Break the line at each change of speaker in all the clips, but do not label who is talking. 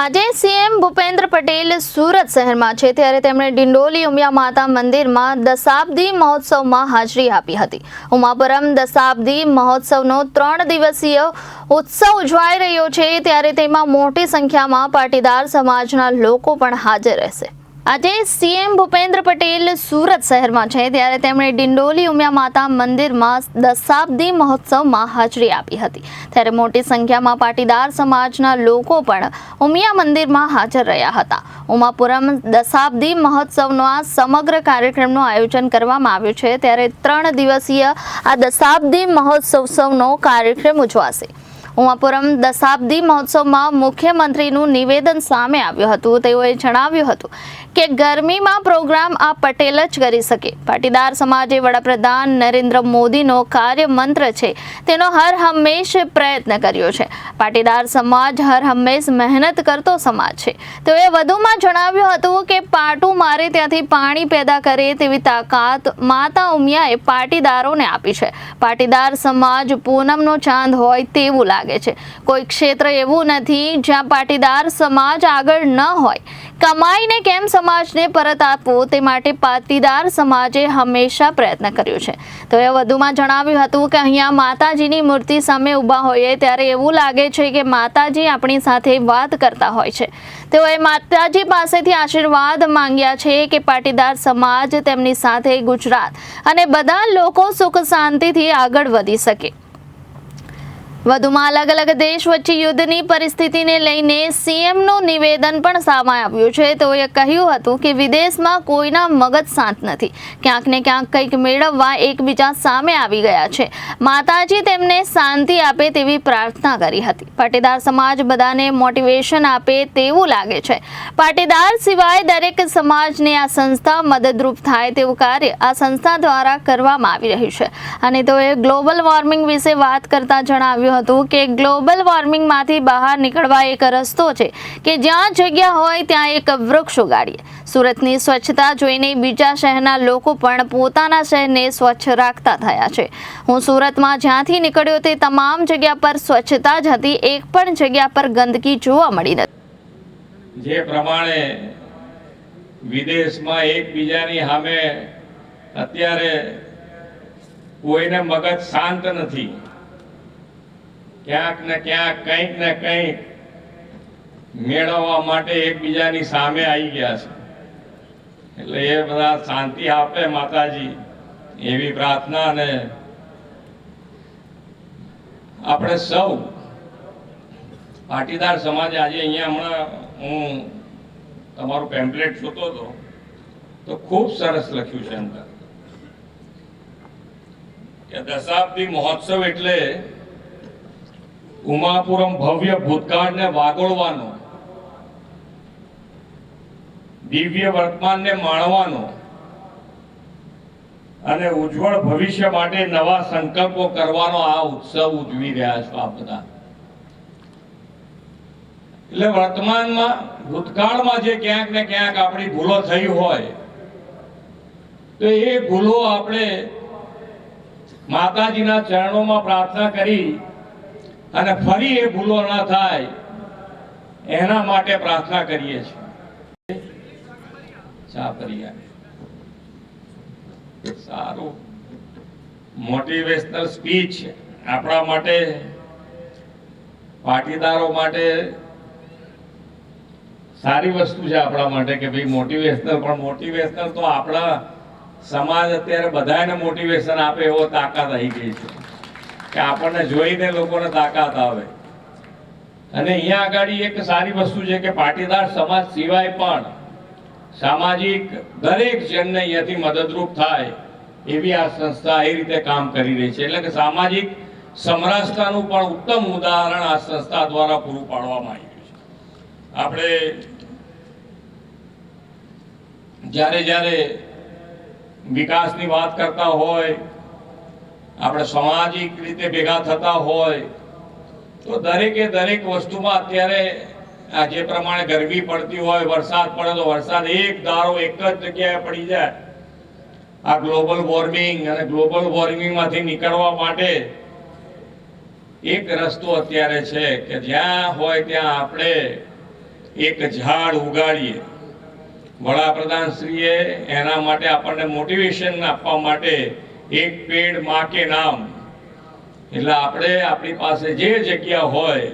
આજે સીએમ ભૂપેન્દ્ર પટેલ સુરત શહેરમાં છે, ત્યારે તેમણે ડિંડોલી ઉમિયા માતા મંદિરમાં દશાબ્દી મહોત્સવમાં હાજરી આપી હતી. ઉમાપુરમ દશાબ્દી મહોત્સવનો ત્રણ દિવસીય ઉત્સવ ઉજવાઈ રહ્યો છે, ત્યારે તેમાં મોટી સંખ્યામાં પાટીદાર સમાજના લોકો પણ હાજર રહેશે. આજે સીએમ ભૂપેન્દ્ર પટેલ સુરત શહેરમાં છે, ત્યારે તેમણે ડિંડોલી ઉમિયા માતા મંદિરમાં દશાબ્દી મહોત્સવમાં હાજરી આપી હતી. ત્યારે મોટી સંખ્યામાં પાટીદાર સમાજના લોકો પણ ઉમિયા મંદિરમાં હાજર રહ્યા હતા. ઉમાપુરમ દશાબ્દી મહોત્સવનો સમગ્ર કાર્યક્રમનું આયોજન કરવામાં આવ્યું છે, ત્યારે ત્રણ દિવસીય આ દશાબ્દી મહોત્સવનો કાર્યક્રમ ઉજવાશે. ઉમાપુરમ દશાબ્દી મહોત્સવમાં મુખ્યમંત્રીનું નિવેદન સામે આવ્યું હતું. તેઓએ જણાવ્યું હતું કે ગરમીમાં પ્રોગ્રામ આ પટેલ જ કરી શકે. પાટીદાર સમાજે વડાપ્રધાન નરેન્દ્ર મોદીનો કાર્યમંત્ર છે. તેનો હર હંમેશ પ્રયત્ન કર્યો છે. પાટીદાર સમાજ હર હંમેશ મહેનત કરતો સમાજ છે. તેઓએ વધુમાં જણાવ્યું હતું કે પાટું મારે ત્યાંથી પાણી પેદા કરે તેવી તાકાત માતા ઉમિયાએ પાટીદારોને આપી છે. પાટીદાર સમાજ પૂનમનો ચાંદ હોય તેવું લાગે. છે. કોઈ ક્ષેત્ર એવું નથી જ્યાં પાટીદાર સમાજ આગળ ન હોય. કમાઈને કેમ સમાજને પરત આપવો તે માટે પાટીદાર સમાજે હંમેશા પ્રયત્ન કર્યો છે. તો એ વધુમાં જણાવ્યું હતું કે અહીંયા માતાજીની મૂર્તિ સામે ઊભા હોઈએ ત્યારે એવું લાગે છે કે માતાજી આપણી સાથે વાત કરતા હોય છે. તેઓએ માતાજી પાસેથી આશીર્વાદ માંગ્યા છે કે પાટીદાર સમાજ તેમની સાથે ગુજરાત અને બધા લોકો સુખ શાંતિથી આગળ વધી શકે. વધુમાં અલગ અલગ દેશ વચ્ચે યુદ્ધની પરિસ્થિતિને લઈને સીએમનું નિવેદન પણ સામે આવ્યું છે. તેઓએ કહ્યું હતું કે વિદેશમાં કોઈના મગજ શાંત નથી. ક્યાંક ને ક્યાંક કંઈક મેળવવા એકબીજા સામે આવી ગયા છે. માતાજી તેમને શાંતિ આપે તેવી પ્રાર્થના કરી હતી. પાટીદાર સમાજ બધાને મોટિવેશન આપે તેવું લાગે છે. પાટીદાર સિવાય દરેક સમાજને આ સંસ્થા મદદરૂપ થાય તેવું કાર્ય આ સંસ્થા દ્વારા કરવામાં આવી રહ્યું છે. અને તેઓએ ગ્લોબલ વોર્મિંગ વિશે વાત કરતા જણાવ્યું હતું કે ગ્લોબલ વોર્મિંગમાંથી બહાર નીકળવા એક રસ્તો છે કે જ્યાં જગ્યા હોય ત્યાં એક વૃક્ષ ઉગાડીએ. સુરતની સ્વચ્છતા જોઈને બીજા શહેરના લોકો પણ પોતાના શહેરને સ્વચ્છ રાખતા થયા છે. હું સુરતમાં જ્યાંથી નીકળ્યો તે તમામ જગ્યા પર સ્વચ્છતા જ હતી, એક પણ જગ્યા પર ગંદકી જોવા મળી નથી.
જે પ્રમાણે વિદેશમાં એકબીજાની સામે અત્યારે કોઈને મગજ શાંત નથી ક્યાંક ને ક્યાંક, કંઈક ને કંઈક મેળવવા માટે એકબીજાની સામે આવી ગયા છે. એટલે એ બધા શાંતિ આપે માતાજી એવી પ્રાર્થના અને આપણે સૌ પાટીદાર સમાજ આજે અહીંયા હમણાં હું તમારું પેમ્પલેટ જોતો હતો, તો ખૂબ સરસ લખ્યું છે અંદર. કે દશાબ્દી મહોત્સવ એટલે ઉમાપુરમ ભવ્ય ભૂતકાળને વાગોળવાનો, દિવ્ય વર્તમાનને માણવાનો અને ઉજ્જવળ ભવિષ્ય માટે નવા સંકલ્પો કરવાનો આ ઉત્સવ ઉજવી રહ્યા છો આ બધા. એટલે વર્તમાનમાં, ભૂતકાળમાં જે ક્યાંક ને ક્યાંક આપણી ભૂલો થઈ હોય, તો એ ભૂલો આપણે માતાજીના ચરણોમાં પ્રાર્થના કરી અને ફરી એ ભૂલો ના થાય. એના માટે પ્રાર્થના કરીએ છીએ. સારું. મોટિવેશનલ સ્પીચ આપણા માટે, પાટીદારો માટે સારી વસ્તુ છે આપણા માટે કે ભાઈ મોટિવેશનલ પણ મોટિવેશનલ તો આપણા સમાજ અત્યારે બધાને મોટિવેશન આપે એવો તાકાત આવી ગઈ છે. કે આપણને જોઈને લોકોને તાકાત આવે. અને અહીંયા આગળ એક સારી વસ્તુ છે કે પાટીદાર સમાજ સિવાય પણ સામાજિક દરેક જણને અહીંયાથી મદદરૂપ થાય એવી આ સંસ્થા એ રીતે કામ કરી રહી છે. એટલે કે સામાજિક સમરસતાનું પણ ઉત્તમ ઉદાહરણ આ સંસ્થા દ્વારા પૂરું પાડવામાં આવ્યું છે. આપણે જ્યારે જ્યારે વિકાસની વાત કરતા હોય આપણે સામાજિક રીતે ભેગા થતા હોય, તો દરેકે દરેક વસ્તુમાં અત્યારે, આ જે પ્રમાણે ગરમી પડતી હોય, વરસાદ પડે તો વરસાદ એક ધારો એક જ જગ્યાએ પડી જાય. આ ગ્લોબલ વોર્મિંગ અને ગ્લોબલ વોર્મિંગમાંથી નીકળવા માટે એક રસ્તો અત્યારે છે કે જ્યાં હોય ત્યાં આપણે એક ઝાડ ઉગાડીએ. વડાપ્રધાનશ્રીએ એના માટે આપણને મોટિવેશન આપવા માટે એક પેડમાં કે નામ. એટલે આપણે આપણી પાસે જે જગ્યા હોય,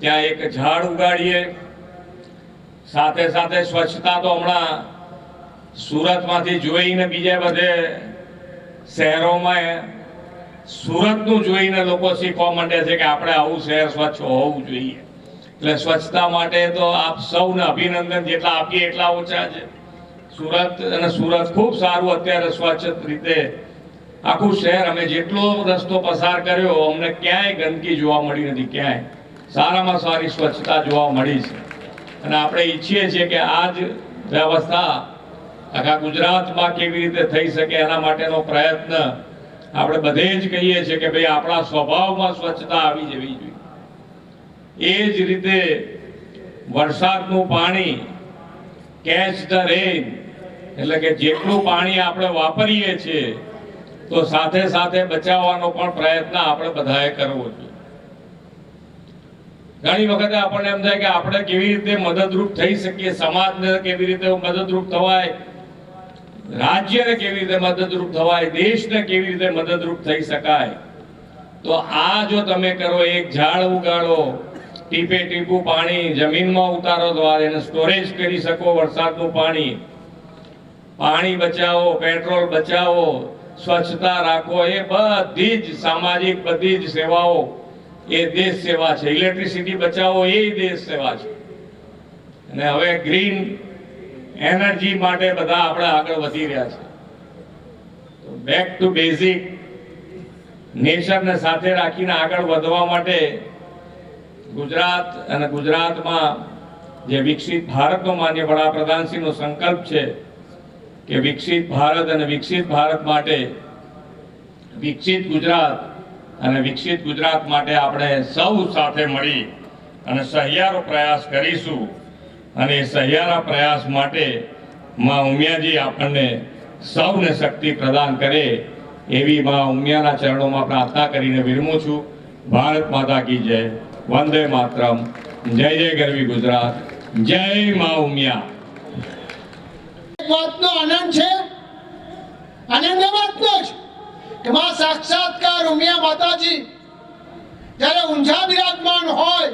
ત્યાં એક ઝાડ ઉગાડીએ. સાથે સાથે સ્વચ્છતા તો હમણાં સુરતમાંથી જોઈને બીજા બધે શહેરોમાં સુરતનું જોઈને લોકો શીખવા માંડે છે કે આપણે આવું શહેર સ્વચ્છ હોવું જોઈએ. એટલે સ્વચ્છતા માટે તો આપ સૌને અભિનંદન, જેટલા આપીએ એટલા ઓછા છે. સુરત અને સુરત ખૂબ સારું, અત્યારે સ્વચ્છ રીતે આખું શહેર અમે જેટલો રસ્તો પસાર કર્યો, અમને ક્યાંય ગંદકી જોવા મળી નથી, ક્યાંય. સારામાં સારી સ્વચ્છતા જોવા મળી છે. અને આપણે ઈચ્છીએ છીએ કે આ જ વ્યવસ્થા આખા ગુજરાતમાં કેવી રીતે થઈ શકે એના માટેનો પ્રયત્ન આપણે બધે જ કહીએ છીએ કે ભાઈ આપણા સ્વભાવમાં સ્વચ્છતા આવી જવી જોઈએ. એ જ રીતે વરસાદનું પાણી કેચ ધ રેન એટલે કે જેટલું પાણી આપણે વાપરીએ છીએ તો સાથે સાથે બચાવવાનો પણ પ્રયત્ન આપણે બધાએ કરવો જોઈએ. ઘણી વખતે આપણને એમ થાય કે આપણે કેવી રીતે મદદરૂપ થઈ શકીએ, સમાજને કેવી રીતે મદદરૂપ થવાય, રાજ્યને કેવી રીતે મદદરૂપ થવાય, દેશને કેવી રીતે મદદરૂપ થઈ શકાય. તો આ જો તમે કરો, એક ઝાડ ઉગાડો, ટીપે ટીપું પાણી, જમીનમાં ઉતારો દ્વારા, એને સ્ટોરેજ કરી શકો વરસાદનું પાણી. પાણી બચાવો, પેટ્રોલ બચાવો સ્વચ્છતા રાખો એ બધી જ સામાજિક, બધી જ સેવાઓ એ દેશ સેવા છે. ઇલેક્ટ્રિસિટી બચાવો એ દેશ સેવા છે. અને હવે ગ્રીન એનર્જી માટે બધા આપણે આગળ વધી રહ્યા છે. બેક ટુ બેઝિક નેચરને સાથે રાખીને આગળ વધવા માટે ગુજરાત અને ગુજરાતમાં જે વિકસિત ભારતનો માન્ય વડાપ્રધાનશ્રીનો સંકલ્પ છે કે વિકસિત ભારત અને વિકસિત ભારત માટે વિકસિત ગુજરાત અને વિકસિત ગુજરાત માટે આપણે સૌ સાથે મળી અને સહિયારો પ્રયાસ કરીશું. અને એ સહિયારા પ્રયાસ માટે માં ઉમિયાજી આપણને સૌને શક્તિ પ્રદાન કરે એવી માં ઉમિયાના ચરણોમાં પ્રાર્થના કરીને વિરમું છું. ભારત માતા કી જય. વંદે માતરમ. જય જય ગરવી ગુજરાત. જય માં ઉમિયા.
વાતનો આનંદ છે? આનંદ વાતનો જ. કે માં સાક્ષાત્કાર ઉમિયા માતાજી, જ્યારે ઊંઝા બિરાજમાન હોય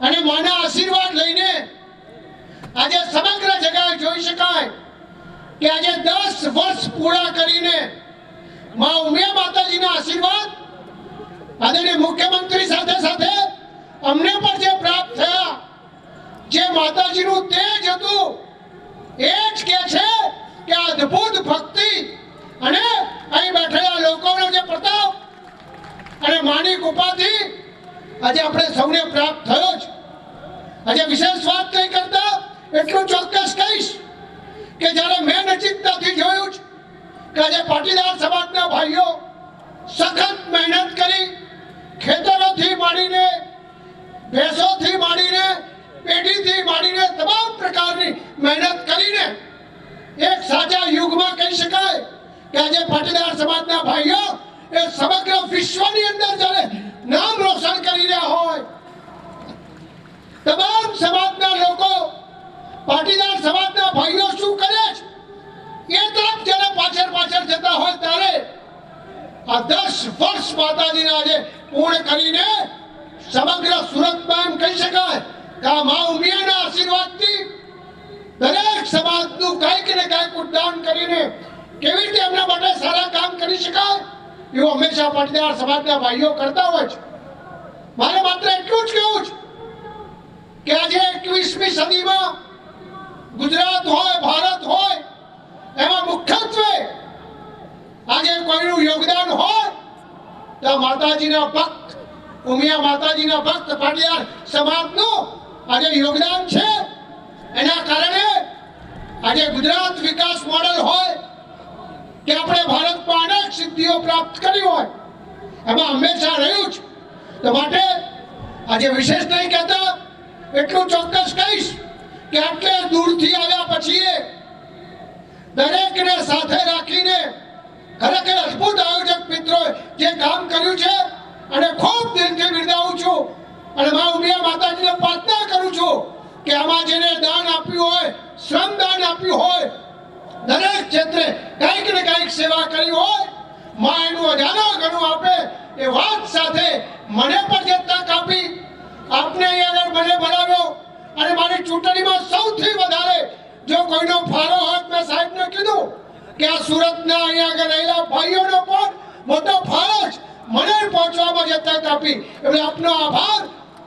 અને માના આશીર્વાદ લઈને આજે સમગ્ર જગ્યાએ જોઈ શકાય કે આજે દસ વર્ષ પૂરા કરીને માં ઉમિયા માતાજીના આશીર્વાદ આદરણીય મુખ્યમંત્રી સાથે સાથે અમને પણ જે પ્રાપ્ત થયા જે માતાજીનું તેજ હતું એ જ કે છે કે આ અદ્ભુત ભક્તિ. અને અહીં બેઠેલા લોકોનો જે પ્રતાપ અને માની કૃપાથી આજે આપણે સૌને પ્રાપ્ત થયો છે આજે વિશેષ વાત નહીં કરતા, એટલું ચોક્કસ કહીશ કે જ્યારે મેં નજીકતાથી જોયું છે કે આજે પાટીદાર સમાજના ભાઈઓ સખત મહેનત કરી, ખેતરોથી માંડીને, ભેંસોથી માંડીને, પેઢીથી માંડીને, તમામ પ્રકારની મહેનત કરીને એક સાચા યુગમાં કહી શકાય કે આજે પાટીદાર સમાજના ભાઈઓ એ સમગ્ર વિશ્વની અંદર જ્યારે નામ રોશન કરી રહ્યા હોય, તમામ સમાજના લોકો, પાટીદાર સમાજના ભાઈઓ શું કરે છે? એ તરફ જ્યારે પાછળ પાછળ જતા હોય ત્યારે આ દસ વર્ષ માતાજીના આજે પૂર્ણ કરીને સમગ્ર સુરતમાં એમ કહી શકાય કે આ મા ઉમિયાના આશીર્વાદથી દરેક સમાજનું કંઈક ને કંઈક ઉદ્દાન કરીને કેવી રીતે એમના માટે સારા કામ કરી શકાય? એવું હંમેશા પાટીદાર સમાજના ભાઈઓ કરતા હોય છે. મારે માત્ર એટલું જ કહેવું છે કે આજે એકવીસમી સદીમાં ગુજરાત હોય, ભારત હોય, એમાં મુખ્યત્વે આજે કોઈનું યોગદાન હોય તો માતાજીના ભક્ત, ઉમિયા માતાજીના ભક્ત, પાટીદાર સમાજનું આજે યોગદાન છે. એના કારણે આજે ગુજરાત વિકાસ મોડેલ હોય કે આપણે ભારતમાં અનેક સિદ્ધિઓ પ્રાપ્ત કરી હોય, એમાં હંમેશા રહ્યું છે તો માટે આજે વિશેષ નહીં કહેતા, એટલું ચોક્કસ કહીશ કે આટલે દૂરથી આવ્યા પછી દરેકને સાથે રાખીને ખરેખર અદ્ભુત આયોજક મિત્રો જે કામ કર્યું છે અને ખૂબ દિલથી બિરદાવું છું અને મા ઉમિયા માતાજીને પ્રાર્થના કરું છું. કે આમાં જેને દાન આપ્યું હોય, શ્રમ દાન આપ્યું હોય, દરેક ક્ષેત્રે કંઈક ને કંઈક સેવા કરી હોય, માં એનું હજારો ઘણું આપે એ વાત સાથે મને પણ જે તક આપી, આપને અહીં આગળ મને બનાવ્યો અને મારી ચૂંટણીમાં સૌથી વધારે જો કોઈનો ફાળો હોત, મેં સાહેબને કીધું કે આ સુરતના અહીંયા આગળ રહેલા ભાઈઓનો પણ મોટો ફાળો જ મને પહોંચવામાં જે તક આપી. એટલે આપનો આભાર.